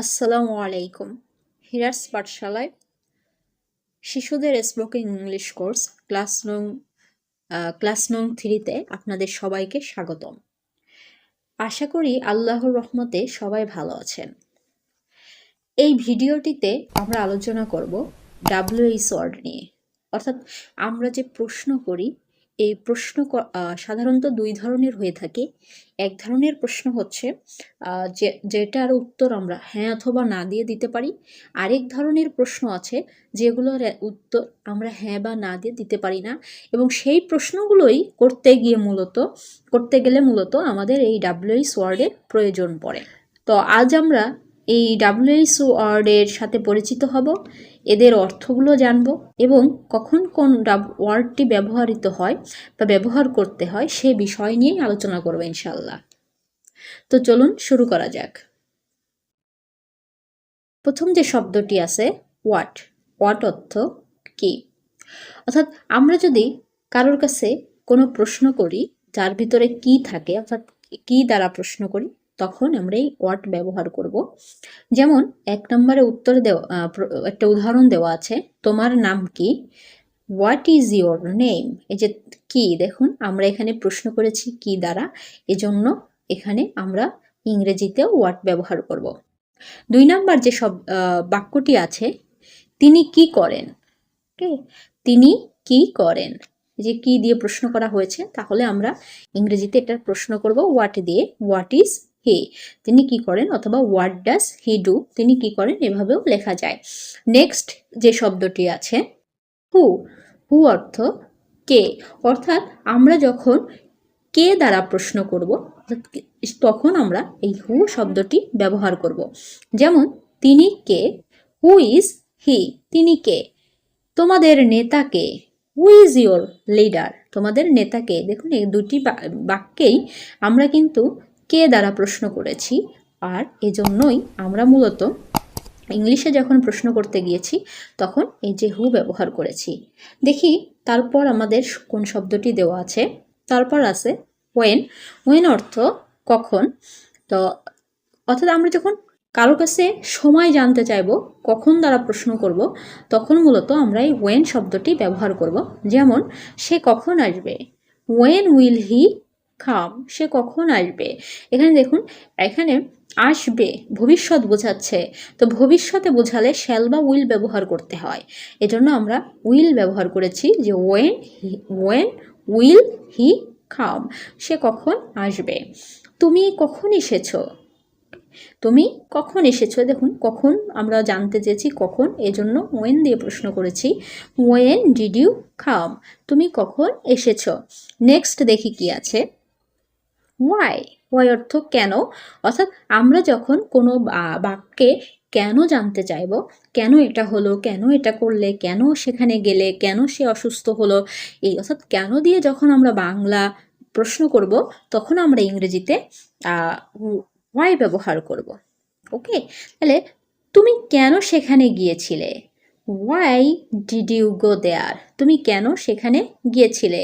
আসসালামু আলাইকুম। হিরাস পাঠশালায় শিশুদের স্পোকেন ইংলিশ কোর্স ক্লাস নং ক্লাস নং থ্রিতে আপনাদের সবাইকে স্বাগতম। আশা করি আল্লাহর রহমতে সবাই ভালো আছেন। এই ভিডিওটিতে আমরা আলোচনা করব ডাব্লিউএইচ ওয়ার্ড নিয়ে। অর্থাৎ আমরা যে প্রশ্ন করি এই প্রশ্ন সাধারণত দুই ধরনের হয়ে থাকে। এক ধরনের প্রশ্ন হচ্ছে যে, যেটার উত্তর আমরা হ্যাঁ অথবা না দিয়ে দিতে পারি। আরেক ধরনের প্রশ্ন আছে, যেগুলোর উত্তর আমরা হ্যাঁ বা না দিয়ে দিতে পারি না। এবং সেই প্রশ্নগুলোই করতে গিয়ে মূলত, করতে গেলে মূলত আমাদের এই ডাব্লিউএইচ ওয়ার্ডের প্রয়োজন পড়ে। তো আজ আমরা এই ডাব্লিউএইচ ওয়ার্ডের সাথে পরিচিত হব। এদের অর্থগুলো জানব এবং কখন কোন ওয়ার্ডটি ব্যবহৃত হয় বা ব্যবহার করতে হয় সে বিষয় নিয়েই আলোচনা করব ইনশাল্লাহ তো চলুন শুরু করা যাক। প্রথম যে শব্দটি আছে ওয়াট ওয়াট অর্থ কি? অর্থাৎ আমরা যদি কারোর কাছে কোনো প্রশ্ন করি, যার ভিতরে কি থাকে, অর্থাৎ কি দ্বারা প্রশ্ন করি তখন আমরা এই ওয়াট ব্যবহার করব। যেমন এক নম্বরে উত্তর দেওয়া একটা উদাহরণ দেওয়া আছে, তোমার নাম কি? হোয়াট ইজ ইয়োর নেম এই যে কি, দেখুন, আমরা এখানে প্রশ্ন করেছি কি দ্বারা, এজন্য এখানে আমরা ইংরেজিতে ওয়াট ব্যবহার করব। দুই নাম্বার যে সব বাক্যটি আছে, তিনি কি করেন? ওকে তিনি কি করেন? যে কি দিয়ে প্রশ্ন করা হয়েছে, তাহলে আমরা ইংরেজিতে এটা প্রশ্ন করব হোয়াট দিয়ে? হোয়াট ইজ হি, তিনি কি করেন? অথবা হোয়াট ডাস হি ডু তিনি কি করেন? এভাবেও লেখা যায়। নেক্সট যে শব্দটি আছে হু হু অর্থ কে? অর্থাৎ আমরা যখন কে দ্বারা প্রশ্ন করব, তখন আমরা এই হু শব্দটি ব্যবহার করব। যেমন, তিনি কে? হু ইজ হি তিনি কে? তোমাদের নেতা কে? হু ইজ ইয়োর লিডার তোমাদের নেতাকে দেখুন, এই দুটি বাক্যেই আমরা কিন্তু কে দ্বারা প্রশ্ন করেছি? আর এজন্যই আমরা মূলত ইংলিশে যখন প্রশ্ন করতে গিয়েছি, তখন এই যে হু ব্যবহার করেছি। দেখি তারপর আমাদের কোন শব্দটি দেওয়া আছে। তারপর আছে ওয়েন ওয়েন অর্থ কখন? তো অর্থাৎ আমরা যখন কারও কাছে সময় জানতে চাইব, কখন দ্বারা প্রশ্ন করব, তখন মূলত আমরা এই ওয়েন শব্দটি ব্যবহার করব। যেমন, সে কখন আসবে? ওয়েন উইল হি কাম সে কখন আসবে? এখানে দেখুন, এখানে আসবে, ভবিষ্যৎ বোঝাচ্ছে। তো ভবিষ্যতে বোঝালে শ্যাল বা উইল ব্যবহার করতে হয়। এজন্য আমরা উইল ব্যবহার করেছি যে when he when will he come সে কখন আসবে। তুমি কখন এসেছ? তুমি কখন এসেছ? দেখুন, কখন আমরা জানতে চেয়েছি কখন, এজন্য ওয়েন দিয়ে প্রশ্ন করেছি ওয়েন ডিড ইউ কাম তুমি কখন এসেছ? নেক্সট দেখি কি আছে। ওয়াই ওয়াই অর্থ কেন? অর্থাৎ আমরা যখন কোনো বাক্যে কেন জানতে চাইব, কেন এটা হলো, কেন এটা করলে, কেন সেখানে গেলে, কেন সে অসুস্থ হলো, এই অর্থাৎ কেন দিয়ে যখন আমরা বাংলা প্রশ্ন করব, তখন আমরা ইংরেজিতে ওয়াই ব্যবহার করব। ওকে? তাহলে তুমি কেন সেখানে গিয়েছিলে? Why did you go there তুমি কেন সেখানে গিয়েছিলে?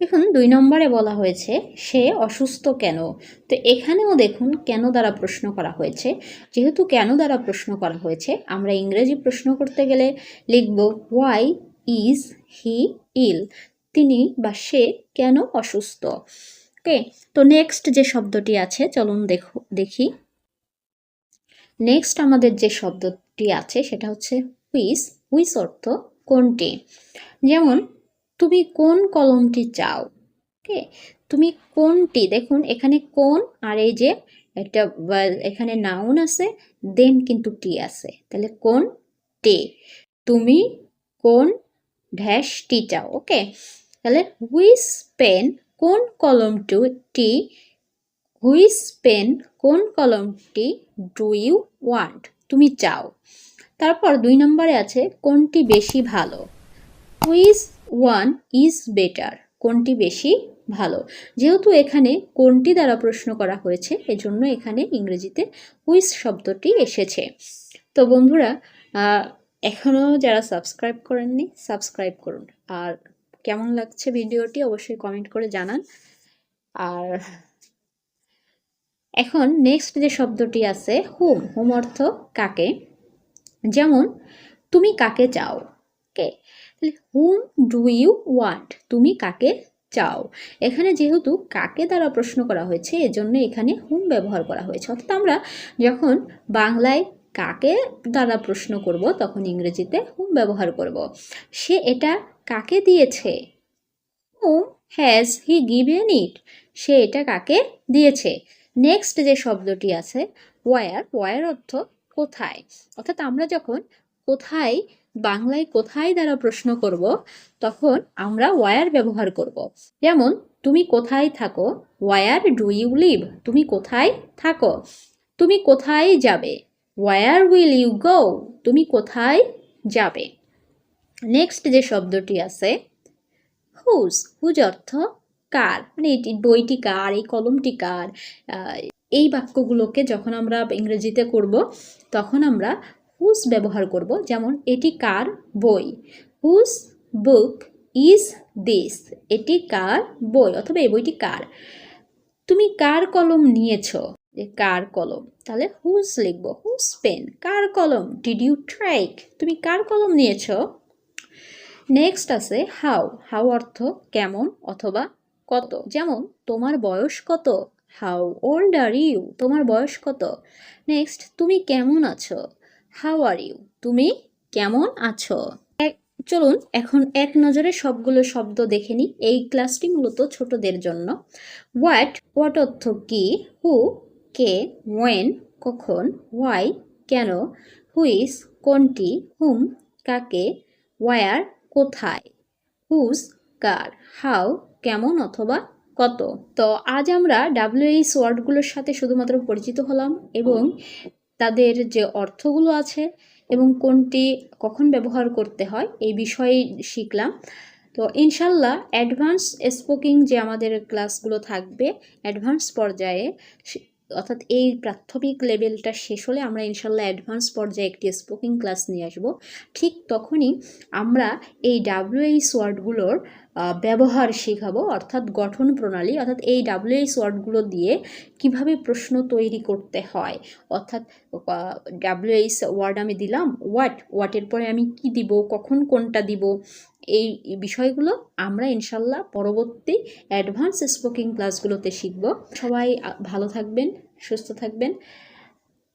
এখন দুই নম্বরে বলা হয়েছে, সে অসুস্থ কেন? তো এখানেও দেখুন, কেন দ্বারা প্রশ্ন করা হয়েছে। যেহেতু কেন দ্বারা প্রশ্ন করা হয়েছে, আমরা ইংরেজি প্রশ্ন করতে গেলে লিখব হোয়াই ইজ হি ইল তিনি বা সে কেন অসুস্থ? ওকে, তো নেক্সট যে শব্দটি আছে, চলুন দেখো, দেখি। নেক্সট আমাদের যে শব্দটি আছে, সেটা হচ্ছে হুইস হুইস অর্থ কোনটি? যেমন তুমি কোন কলমটি চাও? ওকে? তুমি কোনটি? দেখুন, এখানে কোন আর এই যে একটা এখানে নাউন আছে দেন কিন্তু টি আছে। তাহলে কোন টি তুমি কোন ড্যাশ টি চাও? ওকে? তাহলে হুইস পেন কোন কলমটি হুইস পেন কোন কলমটি ডু ইউ ওয়ান্ট তুমি চাও। তারপর দুই নম্বরে আছে কোনটি বেশি ভালো? হুইস ওয়ান ইজ বেটার কোনটি বেশি ভালো? যেহেতু এখানে কোনটি দ্বারা প্রশ্ন করা হয়েছে, এজন্য এখানে ইংরেজিতে হুইস শব্দটি এসেছে। তো বন্ধুরা এখনও যারা সাবস্ক্রাইব করেননি সাবস্ক্রাইব করুন। আর কেমন লাগছে ভিডিওটি অবশ্যই কমেন্ট করে জানান। আর এখন নেক্সট যে শব্দটি আছে হোম হোম অর্থ কাকে? যেমন, তুমি কাকে চাও? কে? হুম ডু ইউ ওয়ান্ট তুমি কাকে চাও? এখানে যেহেতু কাকে দ্বারা প্রশ্ন করা হয়েছে, এজন্য এখানে হুম ব্যবহার করা হয়েছে। অর্থাৎ আমরা যখন বাংলায় কাকে দ্বারা প্রশ্ন করব, তখন ইংরেজিতে হুম ব্যবহার করব। সে এটা কাকে দিয়েছে? হুম হ্যাজ হি গিভেন ইট সে এটা কাকে দিয়েছে? নেক্সট যে শব্দটি আছে ওয়ার ওয়ার অর্থ কোথায়? অর্থাৎ আমরা যখন কোথায় বাংলায় কোথায় দ্বারা প্রশ্ন করব, তখন আমরা ওয়ার ব্যবহার করব। যেমন, তুমি কোথায় থাকো? ওয়ার ডু ইউ লিভ তুমি কোথায় থাকো? তুমি কোথায় যাবে? ওয়ার উইল ইউ গো তুমি কোথায় যাবে? নেক্সট যে শব্দটি আছে হুজ হুজ অর্থ কার? মানে এটি বইটি কার? এই কলমটি কার? এই বাক্যগুলোকে যখন আমরা ইংরেজিতে করব, তখন আমরা হুজ ব্যবহার করব, যেমন এটি কার বই? Whose book is this. এটি কার বই? অথবা এই বইটি কার? তুমি কার কলম নিয়েছো? যে কার কলম। তাহলে হুজ লিখব হুজ পেন। কার কলম? Did you trike? তুমি কার কলম নিয়েছো? নেক্সট আছে হাউ। হাউ অর্থ কেমন অথবা কত? যেমন, তোমার বয়স কত? How old are you? তোমার বয়স কত? নেক্সট, তুমি কেমন আছো? হাউ আর ইউ তুমি কেমন আছো? চলুন, এখন এক নজরে সবগুলো শব্দ দেখে নিই। এই ক্লাসটি মূলত ছোটদের জন্য। হোয়াট হোয়াট অর্থ কি? হু কে ওয়েন কখন ওয়াই কেন হুইস কোনটি হুম কাকে ওয়ার কোথায় হুজ কার হাউ কেমন অথবা কত। তো আজ আমরা ডাব্লিউএইচ ওয়ার্ডগুলোর সাথে শুধুমাত্র পরিচিত হলাম এবং তাদের যে অর্থগুলো আছে এবং কোনটি কখন ব্যবহার করতে হয়, এই বিষয়ে শিখলাম। তো ইনশাল্লাহ অ্যাডভান্স স্পোকিং যে আমাদের ক্লাসগুলো থাকবে অ্যাডভান্স পর্যায়ে অর্থাৎ এই প্রাথমিক লেভেলটা শেষ হলে আমরা ইনশাল্লাহ অ্যাডভান্স পর্যায়ে একটি স্পোকিং ক্লাস নিয়ে আসব। ঠিক তখনই আমরা এই ডাব্লিউএইচ ওয়ার্ডগুলোর ব্যবহার শেখাবো, অর্থাৎ গঠন প্রণালী, অর্থাৎ এই ডাব্লিউএইচ ওয়ার্ডগুলো দিয়ে কীভাবে প্রশ্ন তৈরি করতে হয়। অর্থাৎ ডাব্লিউএইচ ওয়ার্ড আমি দিলাম ওয়াট হোয়াটের পরে আমি কি দিব? কখন কোনটা দিব? এই বিষয়গুলো আমরা ইনশাল্লাহ পরবর্তী অ্যাডভান্স স্পোকিং ক্লাসগুলোতে শিখব। সবাই ভালো থাকবেন, সুস্থ থাকবেন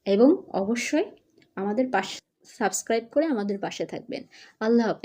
এবং অবশ্যই আমাদের পাশে, সাবস্ক্রাইব করে আমাদের পাশে থাকবেন। আল্লাহ হাফেজ।